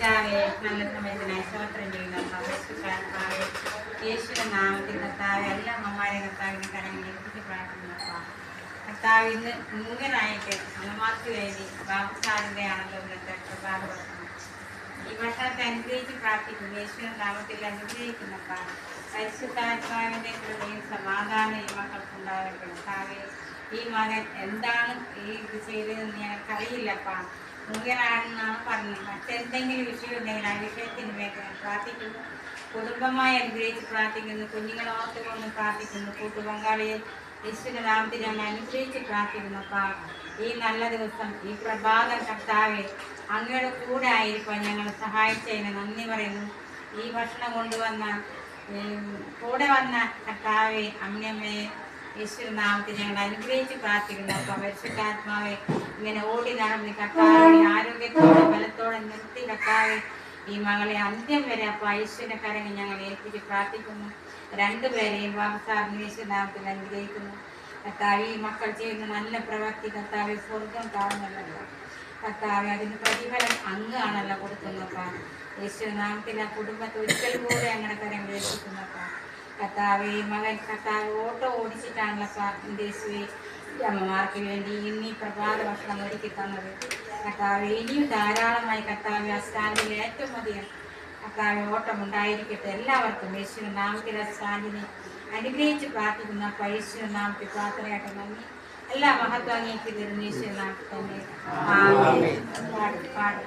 പിതാവേ നല്ല സമയത്തിനായി സ്തോത്രം ചെയ്യുന്ന കർത്താവെ യേശുവിന്റെ നാമത്തിൽ കർത്താവ് എല്ലാ അമ്മമാരെ കർത്താവിന്റെ കരങ്ങളിൽ എത്തിച്ച് പ്രാർത്ഥിക്കുന്നപ്പ കർത്താവ് ഇന്ന് മൂങ്ങനായിട്ട് അമ്മമാർക്ക് വേണ്ടി ബാബുസാറിന്റെ ആണല്ലോ ഇന്നത്തെ പ്രഭാത ഭക്ഷണം ഈ ഭക്ഷണത്തെ അനുഗ്രഹിച്ച് പ്രാർത്ഥിക്കുന്നു. യേശുവിന്റെ നാമത്തിൽ അനുഗ്രഹിക്കുന്നപ്പ പരിശുദ്ധാത്മാവിന്റെ കൃപയും സമാധാനം ഈ മക്കൾക്ക് ഉണ്ടാകട്ടെ കർത്താവെ ഈ മകൻ എന്താണ് ഈ ഇത് ചെയ്തതെന്ന് ഞങ്ങൾക്കറിയില്ലപ്പാ മുഖ്യനാണെന്നാണ് പറഞ്ഞത്. മറ്റെന്തെങ്കിലും വിഷയം ഉണ്ടെങ്കിൽ ആ വിഷയത്തിന് വേണ്ടി പ്രാർത്ഥിക്കുന്നു. കുടുംബമായി അനുഗ്രഹിച്ച് പ്രാർത്ഥിക്കുന്നു. കുഞ്ഞുങ്ങളെ ഓർത്തുകൊണ്ട് പ്രാർത്ഥിക്കുന്നു. കൂട്ടുപങ്കാളിയെ യേശുവിന്റെ നാമത്തിൽ ഞങ്ങൾ അനുഗ്രഹിച്ച് പ്രാർത്ഥിക്കുന്നു അപ്പാ. ഈ നല്ല ദിവസം ഈ പ്രഭാതം കർത്താവെ അങ്ങയുടെ കൂടെ ആയിരിക്കാൻ ഞങ്ങൾ സഹായിച്ചതിന് നന്ദി പറയുന്നു. ഈ ഭക്ഷണം കൊണ്ടുവന്ന കൂടെ വന്ന കർത്താവെ അമ്മയമ്മയെ യേശുവിൻ നാമത്തിൽ ഞങ്ങൾ അനുഗ്രഹിച്ച് പ്രാർത്ഥിക്കുന്നു. അപ്പം പരിശുദ്ധാത്മാവെ ഇങ്ങനെ ഓടി നടന്ന് കർത്താവിനെ ആരോഗ്യത്തോടെ ബലത്തോടെ നിർത്തി കർത്താവെ ഈ മകളെ അന്ത്യം വരെ അപ്പൊ ഐശ്വര്യ കരങ്ങൾ ഞങ്ങൾ ഏൽപ്പിച്ച് പ്രാർത്ഥിക്കുന്നു. രണ്ടുപേരെയും ബാബുസാറിന് യേശുവിൻ നാമത്തിൽ അനുഗ്രഹിക്കുന്നു. കർത്താവ് ഈ മക്കൾ ചെയ്യുന്ന നല്ല പ്രവൃത്തി കർത്താവെ സ്വർഗം കാണുന്നുണ്ടല്ലോ കർത്താവ് അതിന് പ്രതിഫലം അങ്ങാണല്ലോ കൊടുക്കുന്നപ്പ. കൊടുക്കുന്നപ്പാ നാമത്തിൽ ആ കുടുംബത്തെ ഒരിക്കൽ കൂടെ അങ്ങനെ കരങ്ങൾ ഏൽപ്പിക്കുന്നപ്പ. കർത്താവെ മകൻ കർത്താവ് ഓട്ടോ ഓടിച്ചിട്ടാണല്ലോ എന്റെ യേശുവെ. അമ്മമാർക്ക് വേണ്ടി ഇന്ന് ഈ പ്രഭാത ഭക്ഷണം ഒരുക്കി തന്നത്. കർത്താവ് ഇനിയും ധാരാളമായി കർത്താവ് ആ സ്റ്റാൻഡിൽ ഏറ്റവും അധികം കർത്താവ് ഓട്ടം ഉണ്ടായിരിക്കട്ടെ. എല്ലാവർക്കും യേശുവിൻ നാമത്തിൽ സ്റ്റാൻഡിനെ അനുഗ്രഹിച്ച് പ്രാർത്ഥിക്കുന്ന അപ്പ നാമത്തിൽ പ്രാർത്ഥനയായിട്ട് നന്ദി. എല്ലാ മഹത്വം അങ്ങേക്ക് തരുന്ന യേശുവിൻ നാമത്തിൽ തന്നെ. പാടും പാടും.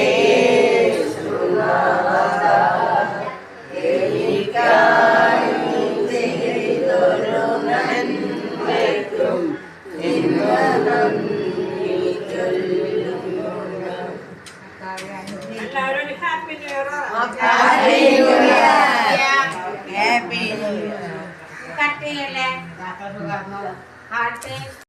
ന്യൂ ഇയർ കട്ട് ചെയ്യല്ലേ ഹാർട്ട്